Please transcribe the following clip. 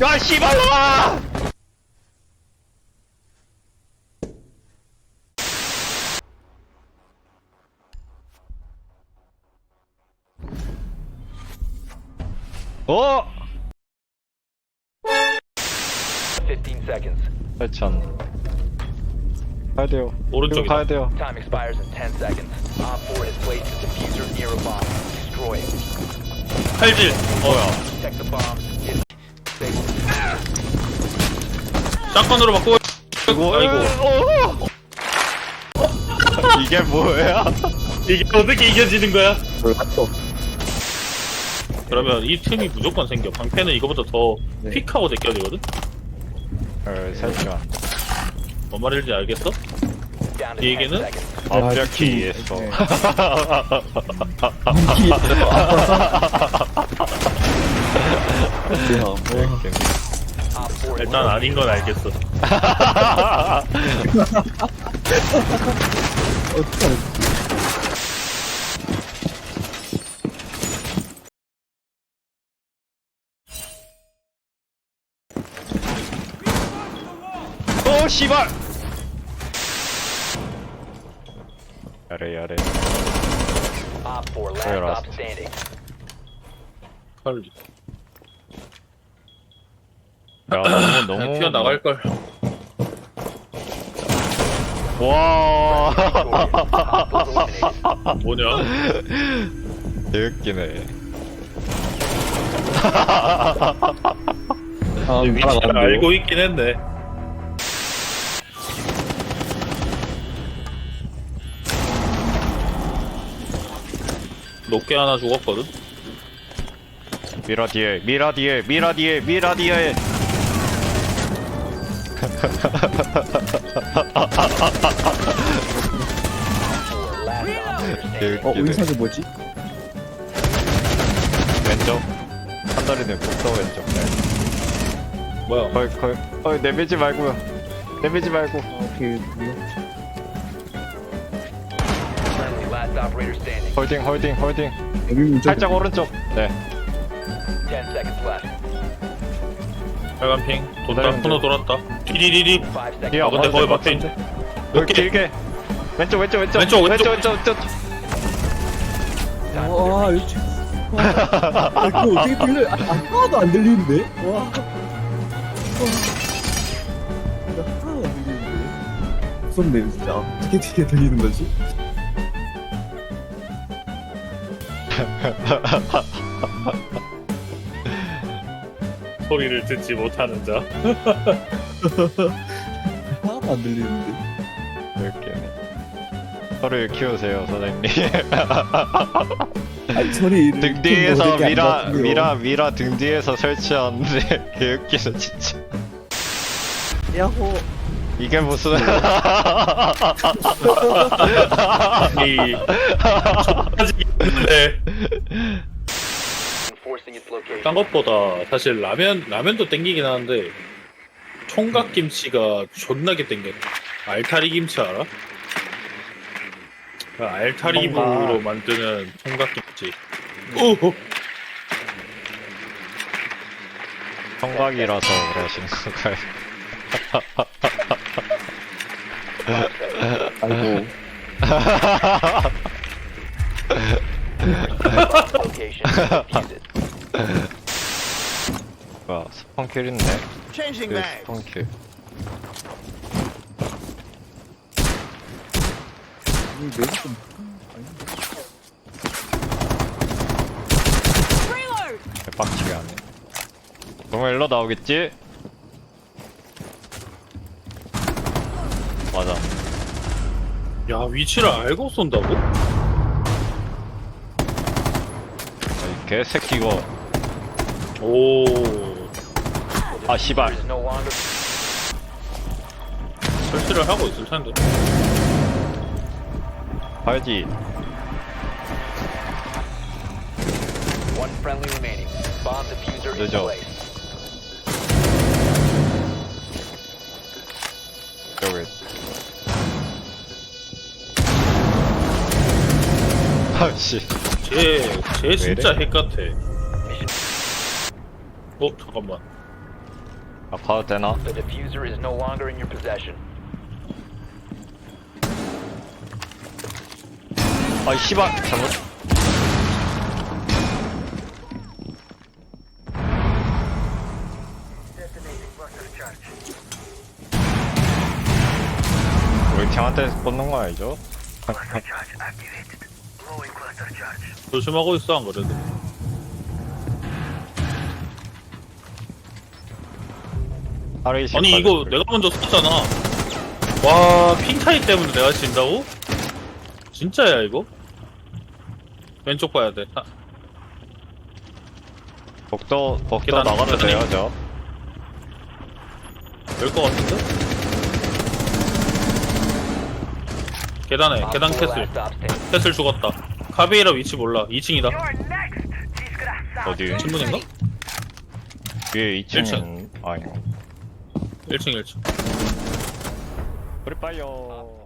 야 씨발놈아! 어? 15 seconds. 설치한 가야 돼요 오른쪽이다. 지금 가야 돼요 Time expires in 10 seconds. Op 4 has placed a diffuser near a bomb. Destroy it. 칼질. 어야. Protect the bomb. 샷건으로 바꿔. 아이고. 어? 이게 뭐야? 이게 어떻게 이겨지는 거야? 몰랐어. 그러면 이 틈이 무조건 생겨. 방패는 이거보다 더 네. 픽하고 느껴지거든? 어, 설치한 뭔 말인지 알겠어? 이10 얘기는? seconds. 완벽히 이해했어 네. Op 4 is 일단 아닌 건 알겠어. 어떡하지? 오 씨발 야래 야래 Op 4 last standing. 야 너무 너무 그냥 튀어 나갈 걸. 와. 뭐냐? 개웃기네 아, 위치를 따라가는데요? 알고 있긴 했네. 높게 하나 죽었거든? 미라 뒤에 미라 뒤에 미라 뒤에 미라 뒤에 어, 의사가 뭐지? 왼쪽 한다리는 북서 왼쪽 네. 뭐야? 거의 거의 어이 내밀지 말고요 내밀지 말고 아, 오케이. 이거. Friendly last operator standing. 홀딩 홀딩 홀딩 여기 문자. 살짝 오른쪽 네 10 seconds left. 빨간 핑. 기다리면 코너 돼. 돌았다. 디디디디. 5 seconds. 뒤에 아, 근데 거의 것 막혀 같은데. 있네. 여기 길게 왼쪽 왼쪽 왼쪽 왼쪽, 왼쪽. 왼쪽 왼쪽 와, 아, 이거 와. 아, 그거 어떻게 들려? 아, 아, 하나도 안 들리는데? 와. 와. 이거 하나도 안 들리는데? 무섭네, 진짜. 어떻게 어떻게 들리는 거지? 소리를 듣지 못하는 자. 하나도 안 들리는데? 이렇게 소리를 키우세요 선생님 아, 소리. 등 뒤에서 미라 미라 미라 등 뒤에서 설치하는데 개웃기네 진짜 야호. 이게 무슨 이. 아직 있는데. 딴 것보다 사실 라면 라면도 땡기긴 하는데 총각 김치가 존나게 땡겨. 알타리 김치 알아? 그 알타리 총각. 무로 만드는 총각 김치. 오, 성각이라서 그러신 건가요? 아이고. 뭐야 스펀킬 있네 Changing 그 mag. 스펀킬 이 맵이 좀. 빡치게 하네 그러면 일로 나오겠지? 맞아 야 위치를 알고 쏜다고? 이 개새끼 이거 오, 아 씨발 longer. 설치를 하고 있을 텐데. 가야지 One friendly remaining. Bomb diffuser in 늦어. place. 여기 아씨 쟤, 쟤 진짜? 핵 같아. 어 잠깐만. 아 가도 되나? The diffuser is no longer in your possession. 아이 씨발 잘못 우리 팀한테 꽂는 거 아니죠? 조심하고 있어 안 그래도 아니 이거 내가 먼저 썼잖아 와 핑타이 때문에 내가 진다고? 진짜야 이거? 왼쪽 봐야 돼 아, 복도 복도 계단, 나가도 계단이- 돼요 저? 될것 같은데? 계단에 계단 4 캐슬. 캐슬 죽었다 카베이라 위치 몰라 2층이다 어디? 신문인가? 위에 2층은 아니 1층 1층 프리파이어